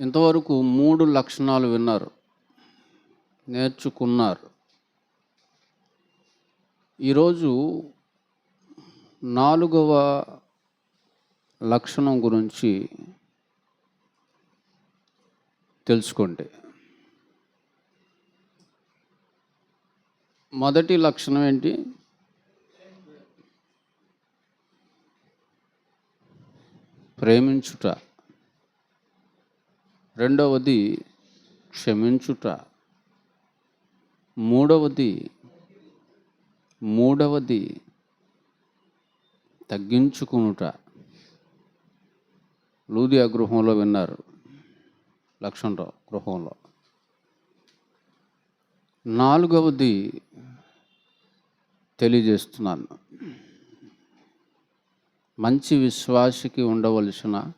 ఇంతవరకు మూడు లక్షణాలు విన్నారు. నేర్చుకున్నారు. ఈరోజు నాలుగవ లక్షణం గురించి తెలుసుకోండి. మొదటి లక్షణం ఏంటి? ప్రేమించుట. రెండవది క్షమించుట. మూడవది మూడవది తగ్గించుకునుట. లూదియా గృహంలో విన్నారు లక్ష్మణరావు గృహంలో. నాలుగవది తెలియజేస్తున్నాను. మంచి విశ్వాసికి ఉండవలసిన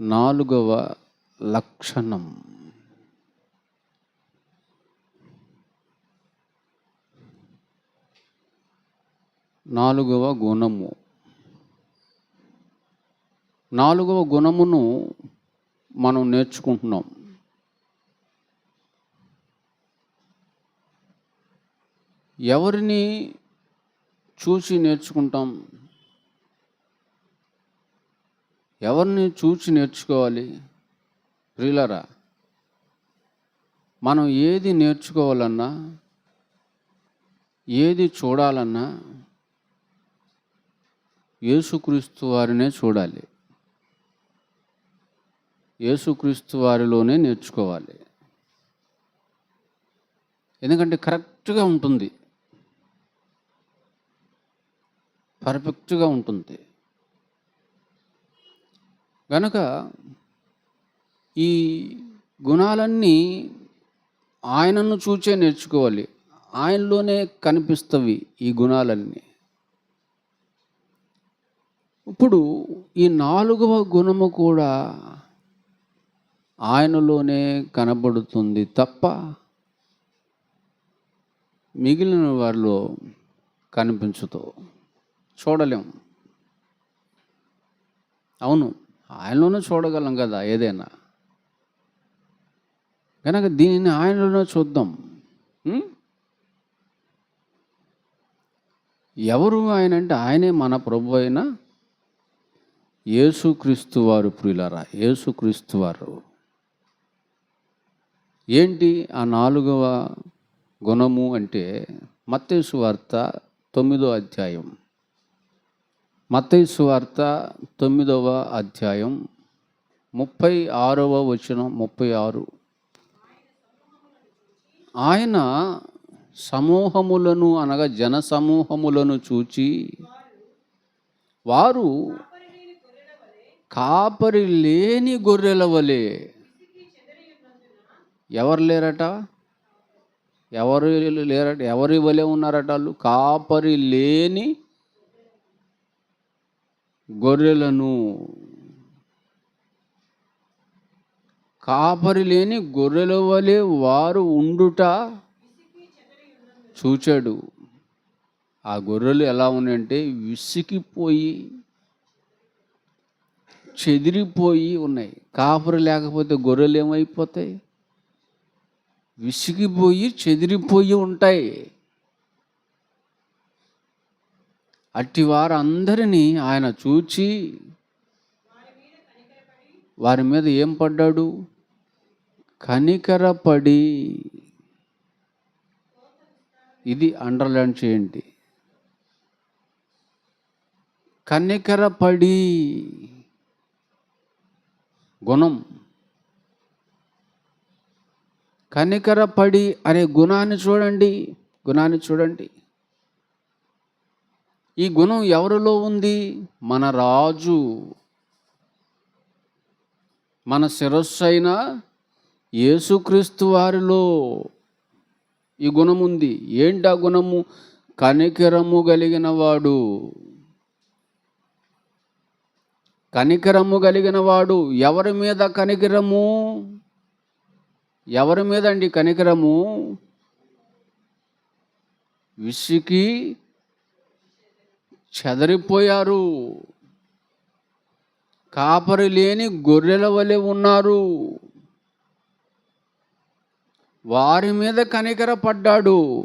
నాలుగవ లక్షణం. నాలుగవ గుణము. నాలుగవ గుణమును మనం నేర్చుకుంటున్నాం. ఎవరిని చూసి నేర్చుకుంటాం? ఎవరిని చూచి నేర్చుకోవాలి? ప్రియులరా మనం ఏది నేర్చుకోవాలన్నా ఏది చూడాలన్నా యేసుక్రీస్తు వారినే చూడాలి. యేసుక్రీస్తు వారిలోనే నేర్చుకోవాలి. ఎందుకంటే కరెక్ట్గా ఉంటుంది. పర్ఫెక్ట్గా ఉంటుంది. గనక ఈ గుణాలన్నీ ఆయనను చూచే నేర్చుకోవాలి. ఆయనలోనే కనిపిస్తవి ఈ గుణాలన్నీ. ఇప్పుడు ఈ నాలుగవ గుణము కూడా ఆయనలోనే కనబడుతుంది తప్ప మిగిలిన వారిలో కనిపించుతో చూడలేము అవును. ఆయనలోనే చూడగలం కదా ఏదైనా. కనుక దీనిని ఆయనలోనే చూద్దాం. ఎవరు ఆయన అంటే ఆయనే మన ప్రభు అయిన యేసుక్రీస్తు వారు ప్రియులరా యేసుక్రీస్తు వారు. ఏంటి ఆ నాలుగవ గుణము అంటే మత్తేసు వార్త తొమ్మిదో అధ్యాయం. మత్తయి వార్త తొమ్మిదవ అధ్యాయం ముప్పై ఆరవ వచనం ముప్పై ఆరు. ఆయన సమూహములను అనగా జన సమూహములను చూచి వారు కాపరి లేని గొర్రెల వలె ఎవరు లేరట? ఎవరు లేరట? ఎవరి వలె ఉన్నారట వాళ్ళు? కాపరి లేని గొర్రెలను కాపరి లేని గొర్రెల వలె వారు ఉండుట చూచాడు. ఆ గొర్రెలు ఎలా ఉన్నాయంటే విసిగిపోయి చెదిరిపోయి ఉన్నాయి. కాపరి లేకపోతే గొర్రెలు ఏమైపోతాయి? విసిగిపోయి చెదిరిపోయి ఉంటాయి. అట్టి వారందరినీ ఆయన చూచి వారి మీద ఏం పడ్డాడు? కనికరపడి ఇది అండర్లైన్ చేయండి. కనికరపడి గుణం. కనికరపడి అనే గుణాన్ని చూడండి. గుణాన్ని చూడండి. ఈ గుణం ఎవరిలో ఉంది? మన రాజు. మన శిరస్సు అయిన యేసుక్రీస్తు వారిలో ఈ గుణం ఉంది. ఏంటి ఆ గుణము? కనికరము కలిగిన వాడు కనికరము కలిగిన వాడు ఎవరి మీద కనికరము? ఎవరి మీద అండి కనికరము? విసికి చెదరిపోయారు. కాపరి లేని గొర్రెల వలె ఉన్నారు. వారి మీద కనికర పడ్డాడు.